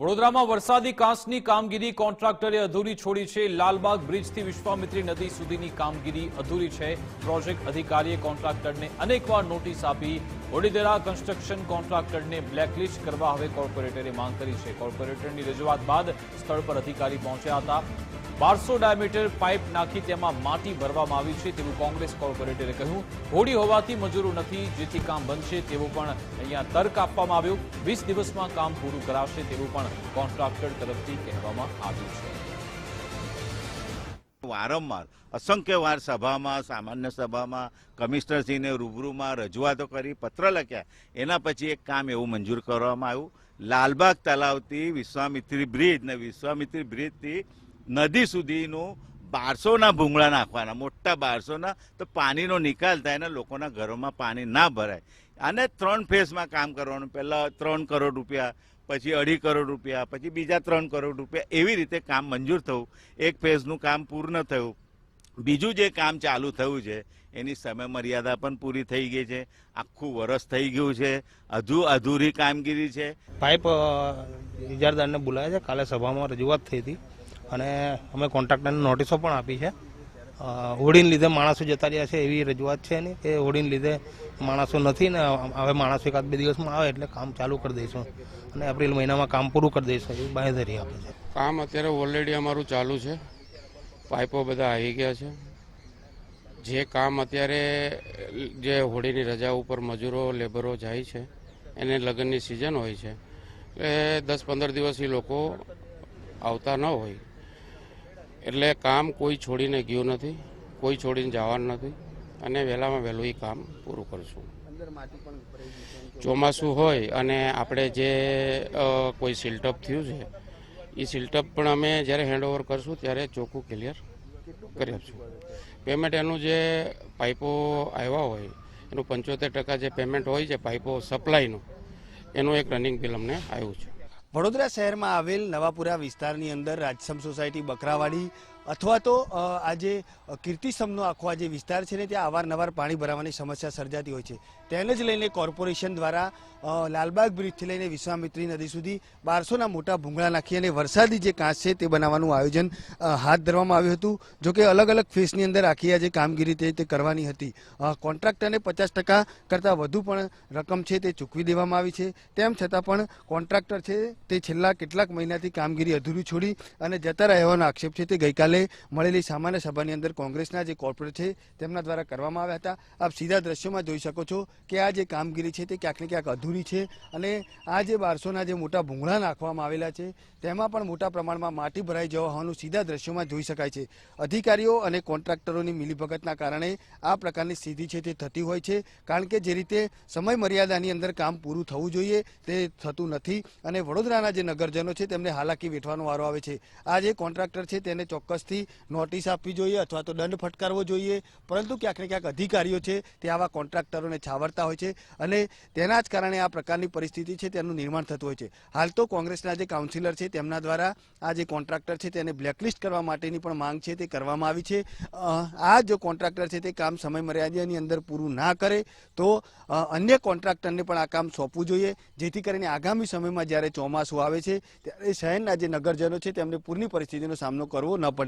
વડોદરામાં વરસાદી કાંસની કામગીરી કોન્ટ્રાક્ટરે અધૂરી છોડી છે. લાલબાગ બ્રિજથી વિશ્વામિત્રી નદી સુધીની કામગીરી અધૂરી છે. પ્રોજેક્ટ અધિકારીએ કોન્ટ્રાક્ટરને અનેકવાર નોટિસ આપી. વડોદરા કન્સ્ટ્રક્શન કોન્ટ્રાક્ટરને બ્લેકલિસ્ટ કરવા હવે કોર્પોરેટરે માંગ કરી છે. કોર્પોરેટરની રજૂઆત બાદ સ્થળ પર અધિકારી પહોંચ્યા હતા. બારસો ડાયામીટર પાઇપ નાખી તેમાં માટી ભરવામાં આવી છે તેવું કોંગ્રેસ કોર્પોરેટરે કહ્યું. હોડી હોવાથી મજૂરો નથી, જેથી કામ બનશે તેવું પણ અહીંયા તર્ક આપવામાં આવ્યું. વીસ દિવસમાં કામ પૂરું કરાશે તેવું પણ કોન્ટ્રાક્ટર તરફથી કહેવામાં આવ્યું છે. વારંવાર અસંખ્ય વાર સભામાં, સામાન્ય સભામાં કમિશનરશ્રીને રૂબરૂમાં રજૂઆતો કરી, પત્ર લખ્યા. એના પછી એક કામ એવું મંજૂર કરવામાં આવ્યું. લાલબાગ તલાવથી વિશ્વામિત્રી બ્રિજ ને વિશ્વામિત્રી બ્રિજથી નદી સુધીનું બારસોના ભૂંગળા નાખવાના, મોટા બારસોના, તો પાણીનો નિકાલ થાય ને લોકોના ઘરોમાં પાણી ના ભરાય. અને ત્રણ ફેઝમાં કામ કરવાનું. પહેલાં ત્રણ કરોડ રૂપિયા, પછી અઢી કરોડ રૂપિયા, પછી બીજા ત્રણ કરોડ રૂપિયા, એવી રીતે કામ મંજૂર થયું. એક ફેઝનું કામ પૂર્ણ થયું. બીજું જે કામ ચાલુ થયું છે, એની સમય મર્યાદા પણ પૂરી થઈ ગઈ છે. આખું વરસ થઈ ગયું છે. હજુ અધૂરી કામગીરી છે. પાઇપ ઇજારદારને બોલાયા છે. કાલે સભામાં રજૂઆત થઈ હતી. અને અમે કોન્ટ્રાક્ટરને નોટિસો પણ આપી છે. હોડીને લીધે માણસો જતા રહ્યા છે એવી રજૂઆત છે એની કે હોડીને લીધે માણસો નથી ને હવે માણસો એકાદ બે દિવસમાં આવે એટલે કામ ચાલુ કરી દઈશું. અને એપ્રિલ મહિનામાં કામ પૂરું કરી દઈશું, એવી બાંહેધરી આપે છે. કામ અત્યારે ઓલરેડી અમારું ચાલુ છે. પાઇપો બધા આવી ગયા છે. જે કામ અત્યારે જે હોળીની રજા ઉપર મજૂરો, લેબરો જાય છે, એને લગ્નની સિઝન હોય છે. એટલે દસ પંદર દિવસ એ લોકો આવતા ન હોય. એટલે કામ કોઈ છોડીને ગયું નથી કોઈ છોડીને જવાનું નથી અને વહેલામાં વહેલું એ કામ પૂરું કરશું. ચોમાસું હોય અને આપણે જે કોઈ સિલ્ટઅપ થયું છે એ સિલ્ટઅપ પણ અમે જ્યારે હેન્ડઓવર કરશું ત્યારે ચોખ્ખું ક્લિયર કરી આપશું. પેમેન્ટ એનું જે પાઇપો આવ્યા હોય એનું પંચોતેર ટકા જે પેમેન્ટ હોય છે પાઇપો સપ્લાયનું એનું એક રનિંગ બિલ અમને આવ્યું છે. વડોદરા શહેરમાં આવેલ નવાપુરા વિસ્તારની અંદર રાજસમ સોસાયટી બકરાવાડી અથવા તો આજે કીર્તિસમનો આખો આ જે વિસ્તાર છે ને, ત્યાં અવારનવાર પાણી ભરાવાની સમસ્યા સર્જાતી હોય છે. તેને જ લઈને કોર્પોરેશન દ્વારા લાલબાગ બ્રિજથી લઈને વિશ્વામિત્રી નદી સુધી બારસોના મોટા ભૂંગળા નાખી અને વરસાદી જે કાંસ છે તે બનાવવાનું આયોજન હાથ ધરવામાં આવ્યું હતું. જો કે અલગ અલગ ફેસની અંદર આખી આ જે કામગીરી તે કરવાની હતી. કોન્ટ્રાક્ટરને પચાસ ટકા કરતાં વધુ પણ રકમ છે તે ચૂકવી દેવામાં આવી છે. તેમ છતાં પણ કોન્ટ્રાક્ટર છે તે છેલ્લા કેટલાક મહિનાથી કામગીરી અધૂરી છોડી અને જતા રહેવાનો આક્ષેપ છે તે ગઈકાલે મળેલી સામાન્ય સભાની અંદર કોંગ્રેસના જે કોર્પોરેટ છે તેમના દ્વારા કરવામાં આવ્યા હતા. આપ સીધા દ્રશ્યોમાં જોઈ શકો છો કે આ જે કામગીરી છે તે ક્યાંક ને ક્યાંક અધૂરી છે અને આ જે બારસોના જે મોટા ભૂંગળા નાખવામાં આવેલા છે તેમાં પણ મોટા પ્રમાણમાં માટી ભરાઈ જવા હોવાનું સીધા દ્રશ્યોમાં જોઈ શકાય છે. અધિકારીઓ અને કોન્ટ્રાક્ટરોની મિલીભગતના કારણે આ પ્રકારની સ્થિતિ છે તે થતી હોય છે કારણ કે જે રીતે સમય મર્યાદાની અંદર કામ પૂરું થવું જોઈએ તે થતું નથી અને વડોદરાના જે નગરજનો છે તેમને હાલાકી વેઠવાનો વારો આવે છે. આ જે કોન્ટ્રાક્ટર છે તેને ચોક્કસથી નોટિસ આપવી જોઈએ અથવા તો દંડ ફટકારવો જોઈએ. પરંતુ ક્યાંક ને ક્યાંક અધિકારીઓ છે તે આવા કોન્ટ્રાક્ટરોને છાવરતા હોય છે અને તેના જ કારણે આ પ્રકારની પરિસ્થિતિ છે તેનું નિર્માણ થતું હોય છે. હાલ તો કોંગ્રેસના જે કાઉન્સિલર છે તેમના દ્વારા આ જે કોન્ટ્રાક્ટર છે તેને બ્લેકલિસ્ટ કરવા માટેની પણ માંગ છે તે કરવામાં આવી છે. આ જો કોન્ટ્રાક્ટર છે તે કામ સમય મર્યાદાની અંદર પૂરું ના કરે તો અન્ય કોન્ટ્રાક્ટરને પણ આ કામ સોંપવું જોઈએ. જેથી કરીને આગામી સમયમાં જ્યારે ચોમાસું આવે છે, ત્યારે શહેરના જે નગરજનો છે તેમને પૂરની પરિસ્થિતિનો સામનો કરવો ન પડે.